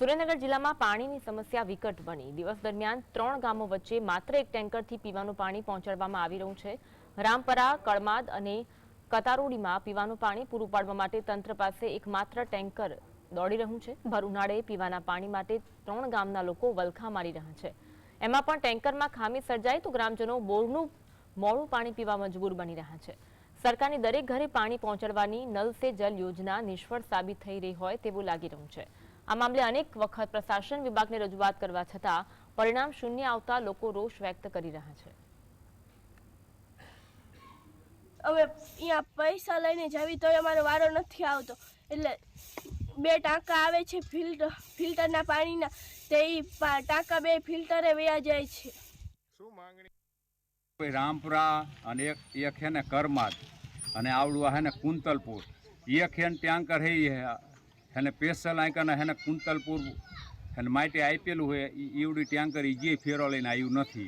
સુરેન્દ્રનગર જિલ્લામાં પાણીની સમસ્યા વિકટ બની. દિવસ દરમિયાન ત્રણ ગામો વચ્ચે માત્ર એક ટેન્કરથી પીવાનું પાણી પહોંચાડવામાં આવી રહ્યું છે. રામપરા, કળમાદ અને કતારોડીમાં પીવાનું પાણી પૂરું પાડવા માટે તંત્ર પાસે એકમાત્ર ટેન્કર દોડી રહ્યું છે. ભર ઉનાળે પીવાના પાણી માટે ત્રણ ગામના લોકો વલખા મારી રહ્યા છે. એમાં પણ ટેન્કરમાં ખામી સર્જાય તો ગ્રામજનો બોરનું મોડું પાણી પીવા મજબૂર બની રહ્યા છે. સરકારની દરેક ઘરે પાણી પહોંચાડવાની નલ સે જલ યોજના નિષ્ફળ સાબિત થઈ રહી હોય તેવું લાગી રહ્યું છે. આ મામલે અનેક વખત પ્રશાસન વિભાગને રજૂઆત કરવા છતાં પરિણામ શૂન્ય આવતા લોકો રોષ વ્યક્ત કરી રહ્યા છે. હવે અહીંયા પૈસા લઈને જાવી તો અમારો વારો નથી આવતો. એટલે બે ટાંકા આવે છે ફિલ્ટર ફિલ્ટરના પાણીના તે ટાંકા બે ફિલ્ટરે વયા જાય છે. શું માંગણી? રામપુરા અને એક એક છે ને કરમાદ અને આવડું આ હે ને કુંતલપુર. એક છે ને ટેન્કર હે એને પેશલ આંકાને હેને કુંતલપુર એને માટે આપેલું હોય એવડી ટેન્કર એ જે ફેરો લઈને આવ્યું નથી.